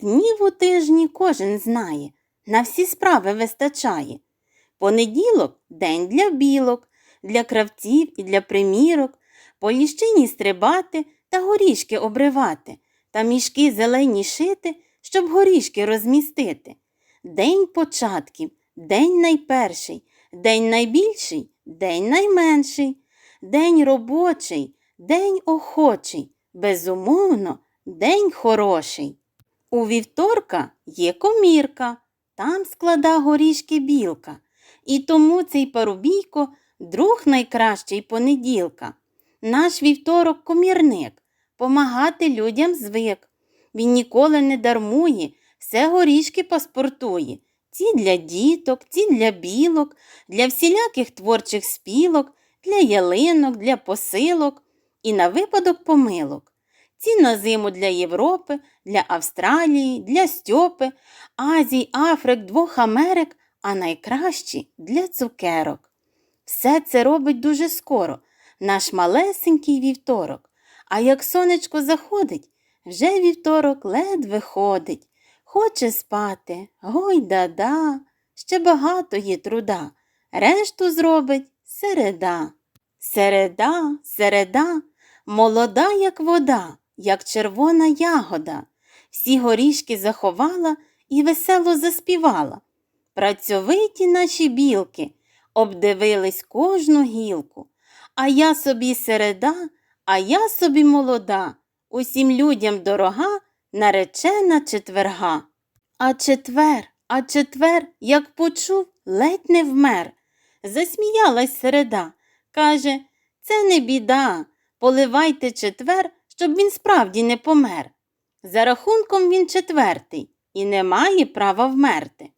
Днів у тижні кожен знає, на всі справи вистачає. Понеділок день для білок, для кравців і для примірок, по ліщині стрибати та горішки обривати, та мішки зелені шити, щоб горішки розмістити. День початків, день найперший, день найбільший, день найменший, день робочий, день охочий, безумовно, день хороший. У вівторка є комірка, там склада горішки білка, і тому цей парубійко друг найкращий понеділка. Наш вівторок комірник, помагати людям звик. Він ніколи не дармує, все горішки паспортує. Ці для діток, ці для білок, для всіляких творчих спілок, для ялинок, для посилок і на випадок помилок. Ці на зиму для Європи, для Австралії, для Стьопи, Азії, Африк, двох Америк, а найкращі для цукерок. Все це робить дуже скоро, наш малесенький вівторок. А як сонечко заходить, вже вівторок ледве ходить. Хоче спати, гой да-да, ще багато є труда. Решту зробить середа. Середа, середа, молода, як вода, як червона ягода. Всі горішки заховала і весело заспівала. Працьовиті наші білки обдивились кожну гілку. А я собі середа, а я собі молода, усім людям дорога, наречена четверга. А четвер, а четвер, як почув, ледь не вмер. Засміялась середа. Каже, це не біда. Поливайте четвер, щоб він справді не помер. За рахунком він четвертий і не має права вмерти.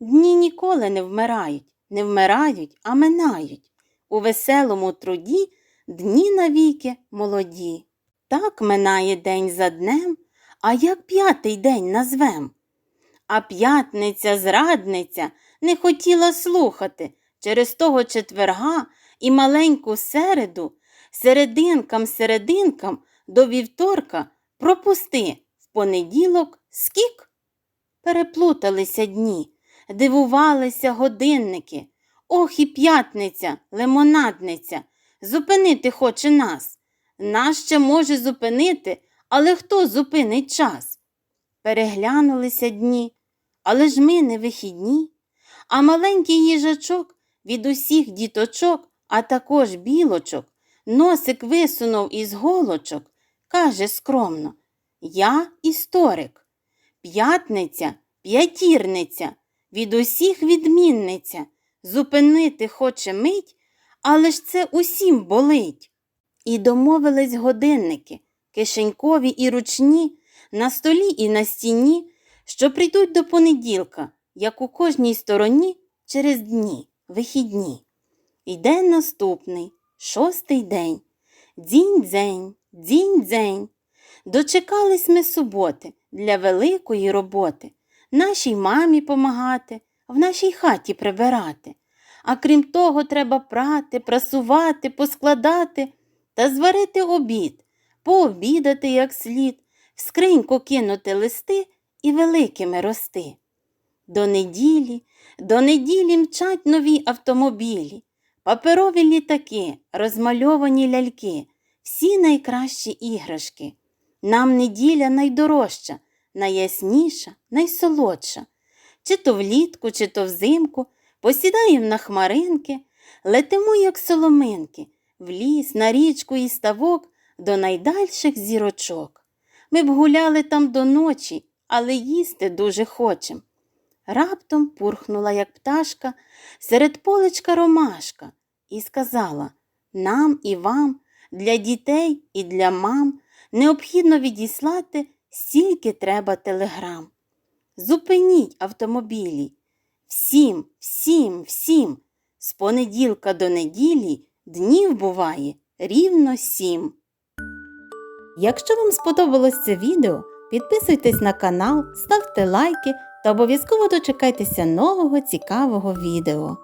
Дні ніколи не вмирають, не вмирають, а минають. У веселому труді дні навіки молоді. Так минає день за днем, а як п'ятий день назвем. А п'ятниця зрадниця не хотіла слухати через того четверга і маленьку середу, серединкам серединкам до вівторка пропусти в понеділок скік. Переплуталися дні, дивувалися годинники. Ох і п'ятниця, лимонадниця, зупинити хоче нас. Нас ще може зупинити, але хто зупинить час? Переглянулися дні, але ж ми не вихідні, а маленький їжачок від усіх діточок, а також білочок, носик висунув із голочок, каже скромно Я історик. П'ятниця, п'ятірниця, від усіх відмінниця. Зупинити хоче мить, але ж це усім болить. І домовились годинники, кишенькові і ручні, на столі і на стіні, що прийдуть до понеділка, як у кожній стороні через дні, вихідні. Іде наступний, шостий день. Дзінь-дзень, дзінь-дзень. Дочекались ми суботи для великої роботи, нашій мамі помагати, в нашій хаті прибирати. А крім того, треба прати, прасувати, поскладати та зварити обід, пообідати як слід, в скриньку кинути листи і великими рости. До неділі, до неділі мчать нові автомобілі, паперові літаки, розмальовані ляльки, всі найкращі іграшки. Нам неділя найдорожча, найясніша, найсолодша. Чи то влітку, чи то взимку, посідаємо на хмаринки, летимо, як соломинки, в ліс, на річку і ставок до найдальших зірочок. Ми б гуляли там до ночі, але їсти дуже хочем. Раптом пурхнула, як пташка, серед полечка ромашка, і сказала нам і вам, для дітей і для мам необхідно відіслати, стільки треба телеграм. Зупиніть автомобілі. Всім, всім, всім. З понеділка до неділі днів буває рівно сім. Якщо вам сподобалось це відео, підписуйтесь на канал, ставте лайки та обов'язково дочекайтеся нового цікавого відео.